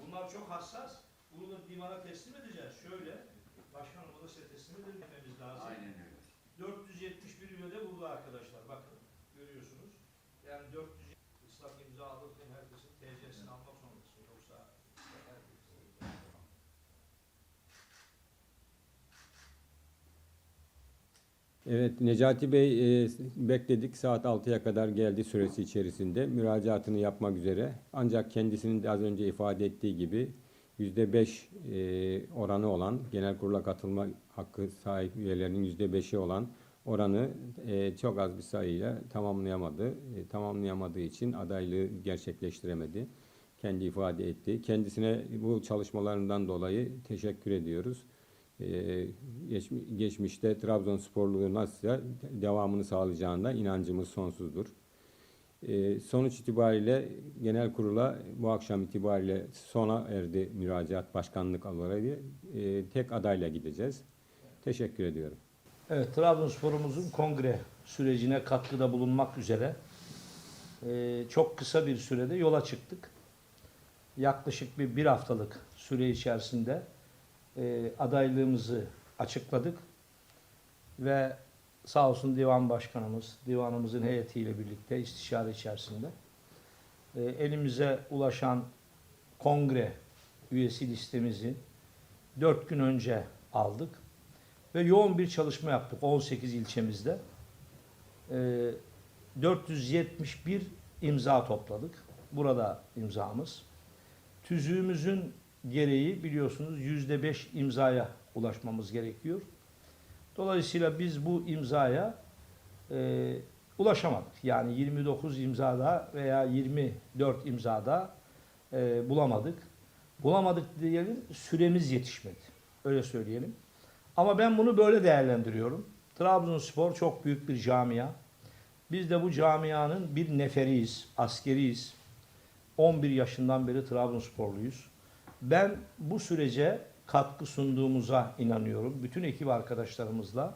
Bunlar çok hassas. Bunu da divana teslim edeceğiz. Şöyle, başkanım bu da size teslim edilmemiz lazım. Aynen öyle. 471 üye de burada arkadaşlar. Bakın, görüyorsunuz. Yani 400 ıslak imza alırken herkesin TC'sini almak zorundasın. Yoksa herkes... Evet, Necati Bey e, bekledik. Saat 6'ya kadar geldi süresi içerisinde. Müracaatını yapmak üzere. Ancak kendisinin de az önce ifade ettiği gibi %5 e, oranı olan, genel kurula katılma hakkı sahip üyelerinin %5'i olan oranı e, çok az bir sayıyla tamamlayamadı. E, tamamlayamadığı için adaylığı gerçekleştiremedi. Kendi ifade etti. Kendisine bu çalışmalarından dolayı teşekkür ediyoruz. Ee, geçmi- geçmişte Trabzonsporluğu nasılsa devamını sağlayacağına inancımız sonsuzdur. Ee, sonuç itibariyle genel kurula bu akşam itibariyle sona erdi müracaat başkanlık olarak. Ee, tek adayla gideceğiz. Teşekkür ediyorum. Evet, Trabzonspor'umuzun kongre sürecine katkıda bulunmak üzere çok kısa bir sürede yola çıktık. Yaklaşık bir bir haftalık süre içerisinde e, adaylığımızı açıkladık ve sağ olsun divan başkanımız, divanımızın heyetiyle birlikte istişare içerisinde e, elimize ulaşan kongre üyesi listemizi dört gün önce aldık ve yoğun bir çalışma yaptık 18 ilçemizde. Ee, 471 imza topladık. Burada imzamız. Tüzüğümüzün gereği biliyorsunuz %5 imzaya ulaşmamız gerekiyor. Dolayısıyla biz bu imzaya e, ulaşamadık. Yani 29 imzada veya 24 imzada e, bulamadık. Bulamadık diyelim süremiz yetişmedi. Öyle söyleyelim. Ama ben bunu böyle değerlendiriyorum. Trabzonspor çok büyük bir camia. Biz de bu camianın bir neferiyiz, askeriyiz. 11 yaşından beri Trabzonsporluyuz. Ben bu sürece katkı sunduğumuza inanıyorum. Bütün ekip arkadaşlarımızla.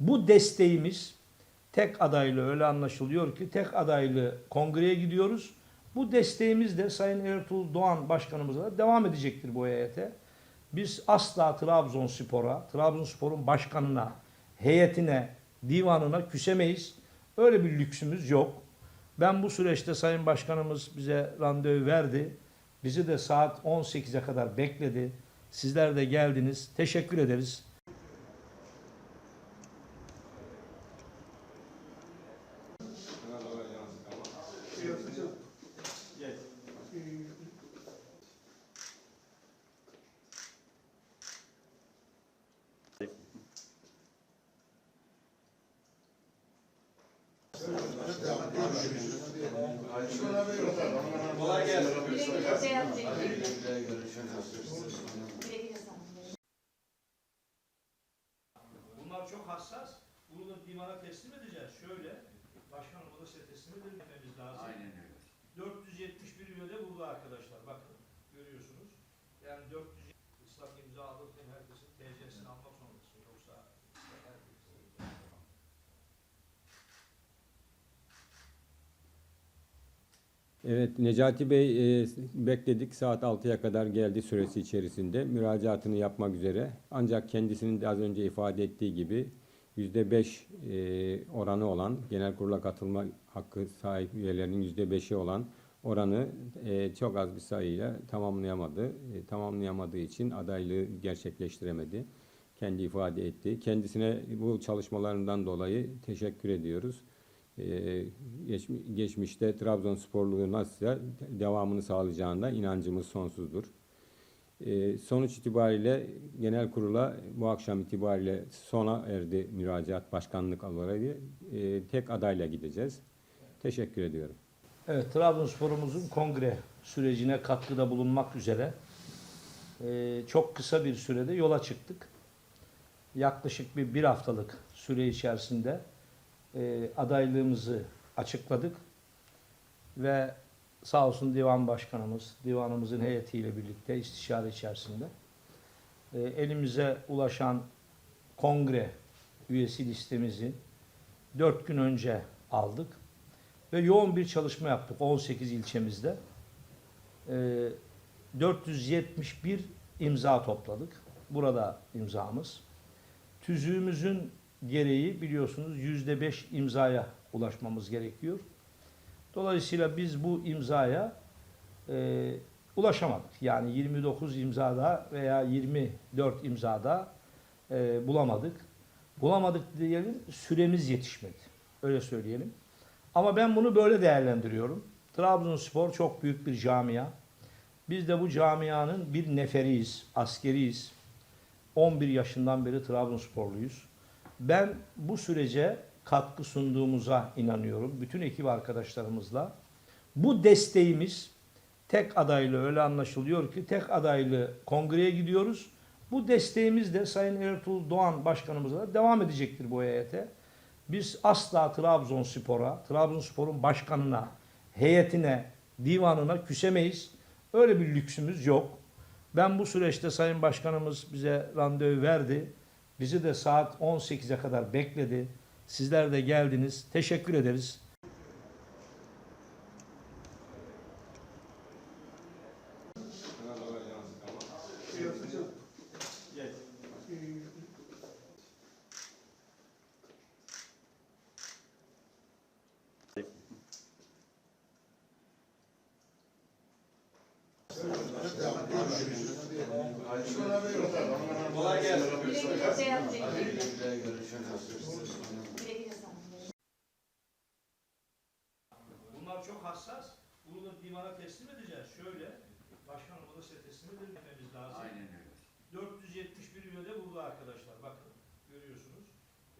Bu desteğimiz tek adaylı öyle anlaşılıyor ki tek adaylı kongreye gidiyoruz. Bu desteğimiz de Sayın Ertuğrul Doğan Başkanımıza devam edecektir bu heyete. Biz asla Trabzonspor'a, Trabzonspor'un başkanına, heyetine, divanına küsemeyiz. Öyle bir lüksümüz yok. Ben bu süreçte Sayın Başkanımız bize randevu verdi. Bizi de saat 18'e kadar bekledi. Sizler de geldiniz. Teşekkür ederiz. Kolay gelsin. Güle güle Beyaz Bey. Güle görüşürüz. Güle güle sağ olun. Bunlar çok hassas. Bunu da divana teslim edeceğiz. Şöyle, başkanım bu da size teslim edilmemiz lazım. Aynen öyle. 471 üye de burada arkadaşlar. Bakın, görüyorsunuz. Yani 400 ıslak imza alırken herkesin TC'sini almak zorundasın. Yoksa. Evet, Necati Bey e, bekledik. Saat 6'ya kadar geldi süresi içerisinde. Müracaatını yapmak üzere. Ancak kendisinin de az önce ifade ettiği gibi %5 e, oranı olan, genel kurula katılma hakkı sahip üyelerinin %5'i olan oranı e, çok az bir sayıyla tamamlayamadı. E, tamamlayamadığı için adaylığı gerçekleştiremedi. Kendi ifade etti. Kendisine bu çalışmalarından dolayı teşekkür ediyoruz. Geçmi- geçmişte Trabzonsporluğu nasılsa devamını sağlayacağına inancımız sonsuzdur. Ee, sonuç itibariyle genel kurula bu akşam itibariyle sona erdi müracaat başkanlık olarak. Ee, tek adayla gideceğiz. Teşekkür ediyorum. Evet, Trabzonspor'umuzun kongre sürecine katkıda bulunmak üzere e, çok kısa bir sürede yola çıktık. Yaklaşık bir bir haftalık süre içerisinde adaylığımızı açıkladık ve sağ olsun divan başkanımız, divanımızın heyetiyle birlikte istişare içerisinde e, elimize ulaşan kongre üyesi listemizi 4 gün önce aldık ve yoğun bir çalışma yaptık 18 ilçemizde. Ee, 471 imza topladık. Burada imzamız. Tüzüğümüzün gereği biliyorsunuz %5 imzaya ulaşmamız gerekiyor. Dolayısıyla biz bu imzaya e, ulaşamadık. Yani 29 imzada veya 24 imzada e, bulamadık. Bulamadık diyelim, süremiz yetişmedi. Öyle söyleyelim. Ama ben bunu böyle değerlendiriyorum. Trabzonspor çok büyük bir camia. Biz de bu camianın bir neferiyiz, askeriyiz. 11 yaşından beri Trabzonsporluyuz. Ben bu sürece katkı sunduğumuza inanıyorum. Bütün ekip arkadaşlarımızla. Bu desteğimiz tek adaylı öyle anlaşılıyor ki tek adaylı kongreye gidiyoruz. Bu desteğimiz de Sayın Ertuğrul Doğan Başkanımızla devam edecektir bu heyete. Biz asla Trabzonspor'a, Trabzonspor'un başkanına, heyetine, divanına küsemeyiz. Öyle bir lüksümüz yok. Ben bu süreçte Sayın Başkanımız bize randevu verdi. Bizi de saat 18'e kadar bekledi. Sizler de geldiniz. Teşekkür ederiz. Kolay gelsin. Görüşürüz. Güle güle Sağ olun. Bunlar çok hassas. Bunu da divana teslim edeceğiz. Şöyle, başkanım bu da size teslim edilmemiz lazım. Aynen öyle. 471 üye de burada arkadaşlar. Bakın, görüyorsunuz.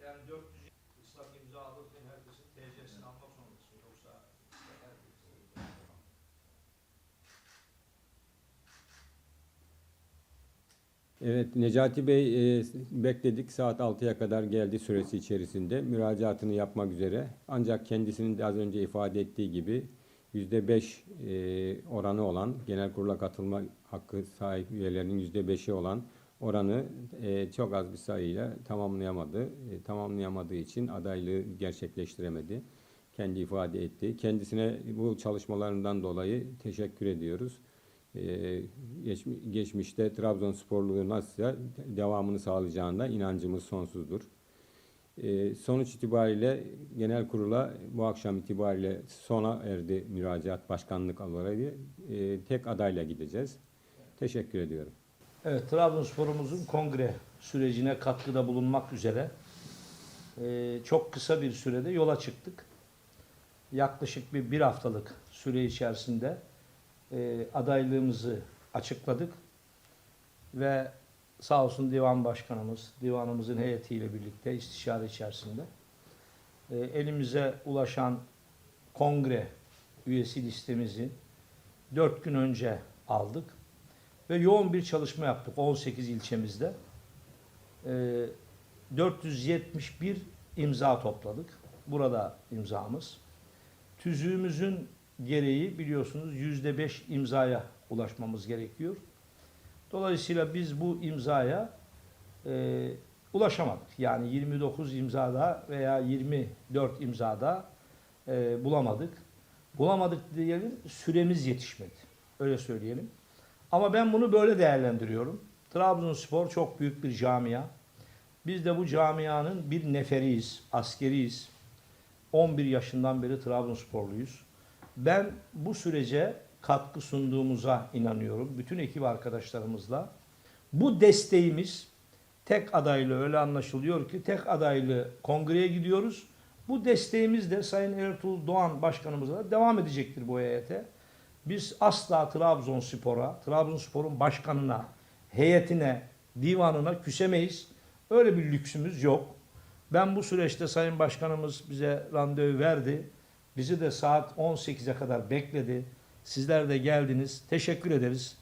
Yani 400 ıslak imza alırken herkesin TC'sini almak zorundasın. Yoksa herkes... Evet Necati Bey e, bekledik saat 6'ya kadar geldi süresi içerisinde müracaatını yapmak üzere. Ancak kendisinin de az önce ifade ettiği gibi %5 e, oranı olan genel kurula katılma hakkı sahip üyelerinin %5'i olan oranı e, çok az bir sayıyla tamamlayamadı. E, tamamlayamadığı için adaylığı gerçekleştiremedi. Kendi ifade etti. Kendisine bu çalışmalarından dolayı teşekkür ediyoruz. Ee, geçmi- geçmişte Trabzonsporluğu nasılsa devamını sağlayacağına inancımız sonsuzdur. Ee, sonuç itibariyle genel kurula bu akşam itibariyle sona erdi müracaat başkanlık olarak. Ee, tek adayla gideceğiz. Teşekkür ediyorum. Evet, Trabzonspor'umuzun kongre sürecine katkıda bulunmak üzere e, çok kısa bir sürede yola çıktık. Yaklaşık bir bir haftalık süre içerisinde adaylığımızı açıkladık ve sağ olsun divan başkanımız, divanımızın heyetiyle birlikte istişare içerisinde e, elimize ulaşan kongre üyesi listemizi dört gün önce aldık ve yoğun bir çalışma yaptık 18 ilçemizde. Ee, 471 imza topladık. Burada imzamız. Tüzüğümüzün gereği biliyorsunuz %5 imzaya ulaşmamız gerekiyor. Dolayısıyla biz bu imzaya e, ulaşamadık. Yani 29 imzada veya 24 imzada e, bulamadık. Bulamadık diyelim, süremiz yetişmedi. Öyle söyleyelim. Ama ben bunu böyle değerlendiriyorum. Trabzonspor çok büyük bir camia. Biz de bu camianın bir neferiyiz, askeriyiz. 11 yaşından beri Trabzonsporluyuz. Ben bu sürece katkı sunduğumuza inanıyorum. Bütün ekip arkadaşlarımızla. Bu desteğimiz tek adaylı öyle anlaşılıyor ki tek adaylı kongreye gidiyoruz. Bu desteğimiz de Sayın Ertuğrul Doğan Başkanımızla devam edecektir bu heyete. Biz asla Trabzonspor'a, Trabzonspor'un başkanına, heyetine, divanına küsemeyiz. Öyle bir lüksümüz yok. Ben bu süreçte Sayın Başkanımız bize randevu verdi. Bizi de saat 18'e kadar bekledi. Sizler de geldiniz. Teşekkür ederiz.